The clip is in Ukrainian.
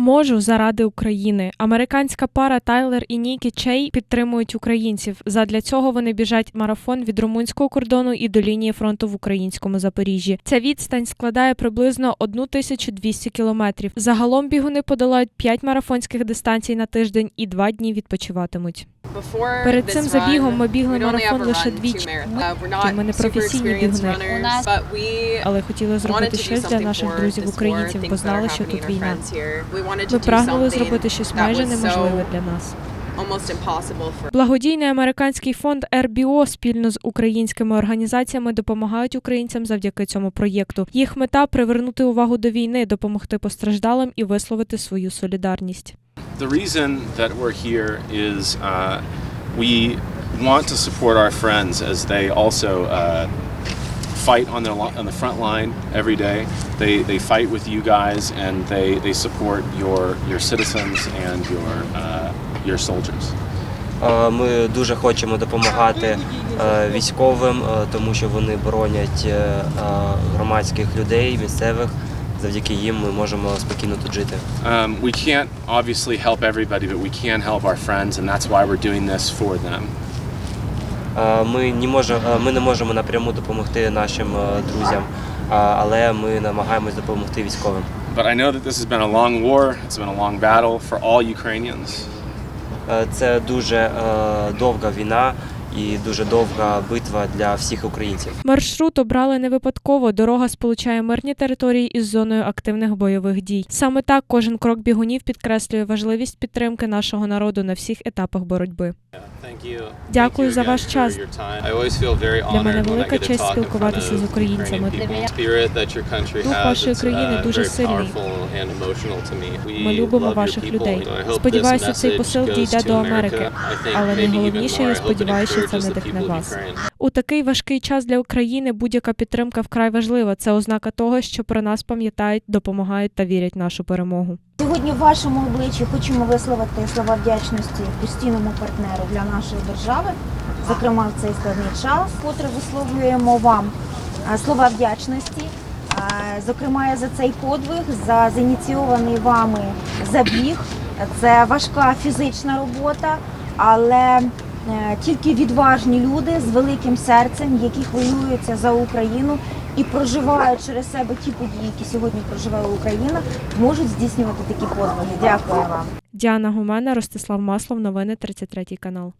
Можу заради України. Американська пара Тайлер і Нікі Чей підтримують українців. Задля цього вони біжать марафон від румунського кордону і до лінії фронту в українському Запоріжжі. Ця відстань складає приблизно 1200 кілометрів. Загалом бігуни подолають 5 марафонських дистанцій на тиждень і 2 дні відпочиватимуть. Перед цим забігом ми бігли марафон лише двічі. Ми не професійні бігуни. Але хотіли зробити щось для наших друзів українців, бо знали, що тут війна. Ми прагнули зробити щось майже неможливе для нас. Благодійний американський фонд RBO спільно з українськими організаціями допомагають українцям завдяки цьому проєкту. Їх мета привернути увагу до війни, допомогти постраждалим і висловити свою солідарність. The reason that we're here is uh, we want to support our friends as they also uh, fight on the on the front line every day. They they fight with you guys and they they support your your citizens and your uh, your soldiers. Е, Ми дуже хочемо допомагати е, військовим, е, тому що вони боронять е, е, громадських людей, місцевих. Завдяки їм ми можемо спокійно тут жити. Um, we can't obviously help everybody, but we can help our friends, and that's why we're doing this for them. Е, Ми не можемо, ми не можемо напряму допомогти нашим е, друзям, а- але ми намагаємось допомогти військовим. But I know that this has been a long war. It's been a long battle for all Ukrainians. Е, Це дуже е, довга війна і дуже довга битва для всіх українців. Маршрут обрали не випадково. Дорога сполучає мирні території із зоною активних бойових дій. Саме так кожен крок бігунів підкреслює важливість підтримки нашого народу на всіх етапах боротьби. Дякую за ваш час. Для мене велика честь спілкуватися з українцями. Дух вашої країни дуже сильний. Ми любимо ваших людей. Сподіваюся, цей посил дійде до Америки. Але найголовніше, я сподіваюся, що це надихне вас. У такий важкий час для України будь-яка підтримка вкрай важлива. Це ознака того, що про нас пам'ятають, допомагають та вірять в нашу перемогу. Сьогодні в вашому обличчі хочемо висловити слова вдячності постійному партнеру для нашої держави, зокрема в цей складний час, котре висловлюємо вам е, слова вдячності, е, зокрема за цей подвиг, за зініційований вами забіг. Це важка фізична робота, але тільки відважні люди з великим серцем, які хвилюються за Україну і проживають через себе ті події, які сьогодні проживає Україна, можуть здійснювати такі подвиги. Дякую вам. Діана Гумена, Ростислав Маслов, новини 33 канал.